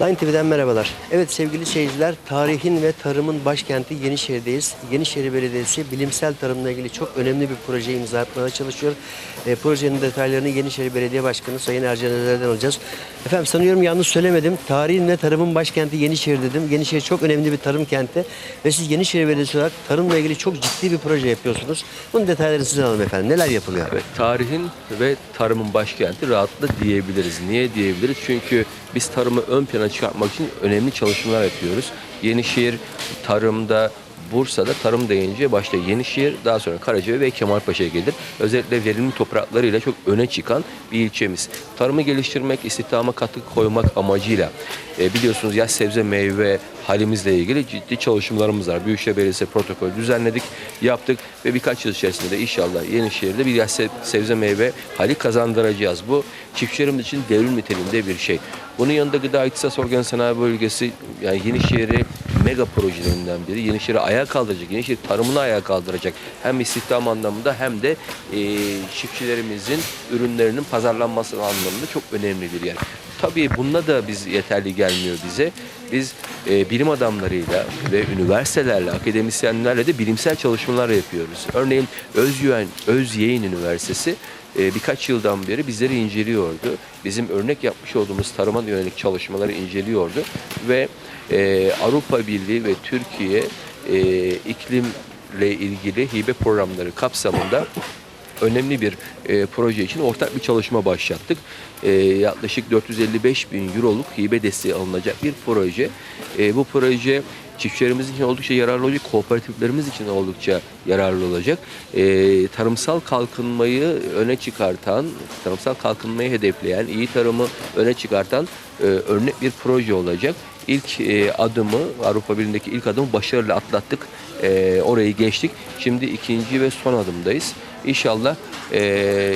Line TV'den merhabalar. Evet sevgili seyirciler, tarihin ve tarımın başkenti Yenişehir'deyiz. Yenişehir Belediyesi bilimsel tarımla ilgili çok önemli bir proje imza atmaya çalışıyor. E, projenin detaylarını Yenişehir Belediye Başkanı Sayın Ercan Özer'den alacağız. Efendim sanıyorum yanlış söylemedim. Tarihin ve tarımın başkenti Yenişehir dedim. Yenişehir çok önemli bir tarım kenti ve siz Yenişehir Belediyesi olarak tarımla ilgili çok ciddi bir proje yapıyorsunuz. Bunun detaylarını sizden alalım efendim. Neler yapılıyor? Evet, tarihin ve tarımın başkenti rahatlıkla diyebiliriz. Niye diyebiliriz? Çünkü biz tarımı ön plana çıkartmak için önemli çalışmalar yapıyoruz. Yenişehir tarımda Bursa'da tarım deyince başta Yenişehir, daha sonra Karacabey ve Kemalpaşa gelir. Özellikle verimli topraklarıyla çok öne çıkan bir ilçemiz. Tarımı geliştirmek, istihdama katkı koymak amacıyla e, biliyorsunuz yaş sebze meyve halimizle ilgili ciddi çalışmalarımız var. Büyükşehir Belediyesi protokol düzenledik, yaptık ve birkaç yıl içerisinde de inşallah Yenişehir'de bir sebze meyve hali kazandıracağız. Bu çiftçilerimiz için devrim niteliğinde bir şey. Bunun yanında Gıda İhtisas Organ Sanayi Bölgesi yani Yenişehir'i mega projelerinden biri. Yenişehir'i ayağa kaldıracak, Yenişehir tarımını ayağa kaldıracak. Hem istihdam anlamında hem de e, çiftçilerimizin ürünlerinin pazarlanması anlamında çok önemli bir yer. Tabii bununla da biz yeterli gelmiyor bize. Biz e, bilim adamlarıyla ve üniversitelerle, akademisyenlerle de bilimsel çalışmalar yapıyoruz. Örneğin Özyeğin, Özyeğin Üniversitesi e, birkaç yıldan beri bizleri inceliyordu. Bizim örnek yapmış olduğumuz tarıma yönelik çalışmaları inceliyordu ve e, Avrupa Birliği ve Türkiye e, iklimle ilgili hibe programları kapsamında önemli bir e, proje için ortak bir çalışma başlattık. E, yaklaşık 455 bin euroluk hibe desteği alınacak bir proje. E, bu proje çiftçilerimiz için oldukça yararlı olacak, kooperatiflerimiz için oldukça yararlı olacak. E, tarımsal kalkınmayı öne çıkartan, tarımsal kalkınmayı hedefleyen, iyi tarımı öne çıkartan e, örnek bir proje olacak. İlk e, adımı, Avrupa Birliği'ndeki ilk adımı başarıyla atlattık. E, orayı geçtik. Şimdi ikinci ve son adımdayız. İnşallah e,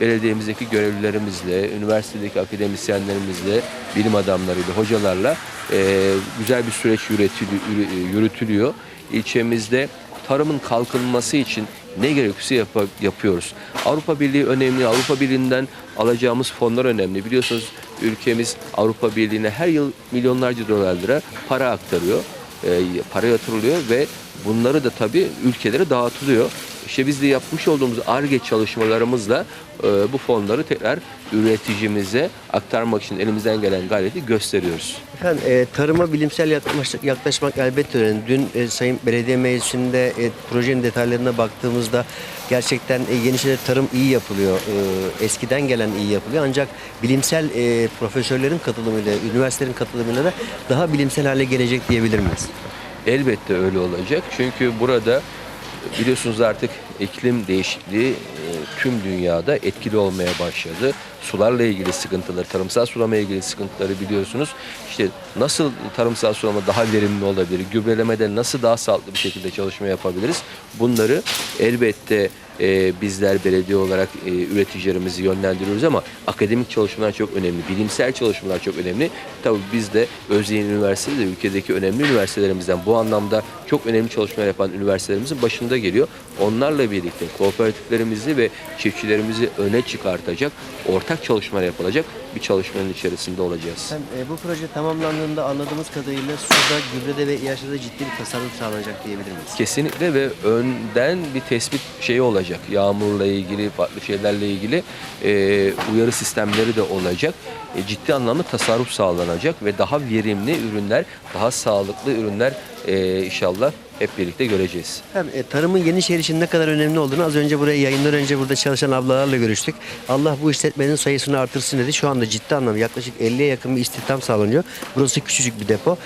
belediyemizdeki görevlilerimizle, üniversitedeki akademisyenlerimizle, bilim adamlarıyla, hocalarla e, güzel bir süreç yürütülü- yürü- yürütülüyor. İlçemizde tarımın kalkınması için ne gerekiyorsa yap- yapıyoruz. Avrupa Birliği önemli. Avrupa Birliği'nden alacağımız fonlar önemli. Biliyorsunuz ülkemiz Avrupa Birliği'ne her yıl milyonlarca dolar lira para aktarıyor. E, para yatırılıyor ve bunları da tabii ülkelere dağıtılıyor. İşte biz de yapmış olduğumuz ARGE çalışmalarımızla e, bu fonları tekrar üreticimize aktarmak için elimizden gelen gayreti gösteriyoruz. Efendim e, tarıma bilimsel yaklaşmak, yaklaşmak elbette önemli. Dün e, Sayın Belediye Meclisi'nde e, projenin detaylarına baktığımızda gerçekten e, Yenişehir'de tarım iyi yapılıyor. E, eskiden gelen iyi yapılıyor. Ancak bilimsel e, profesörlerin katılımıyla, üniversitelerin katılımıyla da daha bilimsel hale gelecek diyebilir miyiz? Elbette öyle olacak. Çünkü burada biliyorsunuz artık iklim değişikliği e, tüm dünyada etkili olmaya başladı. Sularla ilgili sıkıntıları, tarımsal sulamaya ilgili sıkıntıları biliyorsunuz. İşte nasıl tarımsal sulama daha verimli olabilir, gübrelemede nasıl daha sağlıklı bir şekilde çalışma yapabiliriz? Bunları elbette e, bizler belediye olarak e, üreticilerimizi yönlendiriyoruz ama akademik çalışmalar çok önemli, bilimsel çalışmalar çok önemli. Tabii biz de Özyeğin Üniversitesi de ülkedeki önemli üniversitelerimizden bu anlamda çok önemli çalışmalar yapan üniversitelerimizin başında geliyor. Onlarla birlikte kooperatiflerimizi ve çiftçilerimizi öne çıkartacak ortak çalışmalar yapılacak bir çalışmanın içerisinde olacağız. Efendim, e, bu proje tamamlandığında anladığımız kadarıyla suda, gübrede ve ilaçlarda ciddi bir tasarruf sağlanacak diyebilir miyiz? Kesinlikle ve önden bir tespit şeyi olacak. Yağmurla ilgili, farklı şeylerle ilgili e, uyarı sistemleri de olacak. E, ciddi anlamda tasarruf sağlanacak ve daha verimli ürünler, daha sağlıklı ürünler e, inşallah hep birlikte göreceğiz. Hem e, tarımın Yenişehir için ne kadar önemli olduğunu az önce buraya yayından önce burada çalışan ablalarla görüştük. Allah bu işletmenin sayısını artırsın dedi. Şu anda ciddi anlamda yaklaşık 50'ye yakın bir istihdam sağlanıyor. Burası küçücük bir depo.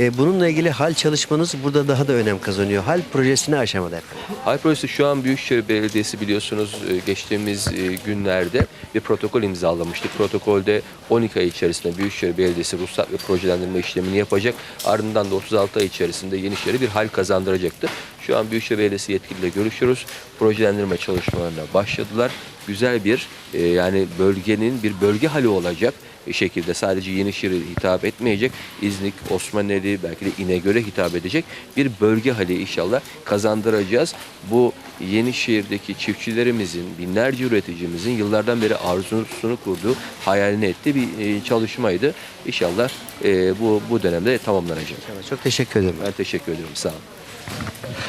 E, bununla ilgili hal çalışmanız burada daha da önem kazanıyor. Hal projesine aşamada efendim. Hal projesi şu an Büyükşehir Belediyesi biliyorsunuz e, geçtiğimiz e, günlerde bir protokol imzalamıştık. Protokolde 12 ay içerisinde Büyükşehir Belediyesi ruhsat ve projelendirme işlemini yapacak. Ardından da 36 ay içerisinde Yenişehir'e bir hal kazandıracaktı. Şu an Büyükşehir Belediyesi yetkiliyle görüşüyoruz. Projelendirme çalışmalarına başladılar. Güzel bir e, yani bölgenin bir bölge hali olacak şekilde sadece Yenişehir'e hitap etmeyecek, İznik, Osmaneli, belki de İnegöl'e hitap edecek bir bölge hali inşallah kazandıracağız. Bu Yenişehir'deki çiftçilerimizin, binlerce üreticimizin yıllardan beri arzusunu kurduğu, hayalini ettiği bir e, çalışmaydı. İnşallah e, bu bu dönemde tamamlanacak. Çok teşekkür ederim. Ben teşekkür ederim. Sağ olun.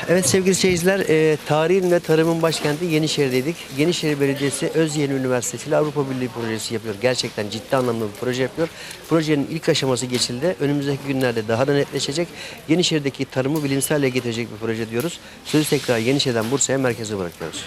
Evet sevgili seyirciler, e, tarihin ve tarımın başkenti Yenişehir'deydik. Yenişehir Belediyesi Özyeğin Üniversitesi ile Avrupa Birliği projesi yapıyor. Gerçekten ciddi anlamda bir proje yapıyor. Projenin ilk aşaması geçildi. Önümüzdeki günlerde daha da netleşecek. Yenişehir'deki tarımı bilimsel getirecek bir proje diyoruz. Sözü tekrar Yenişehir'den Bursa'ya merkeze bırakıyoruz.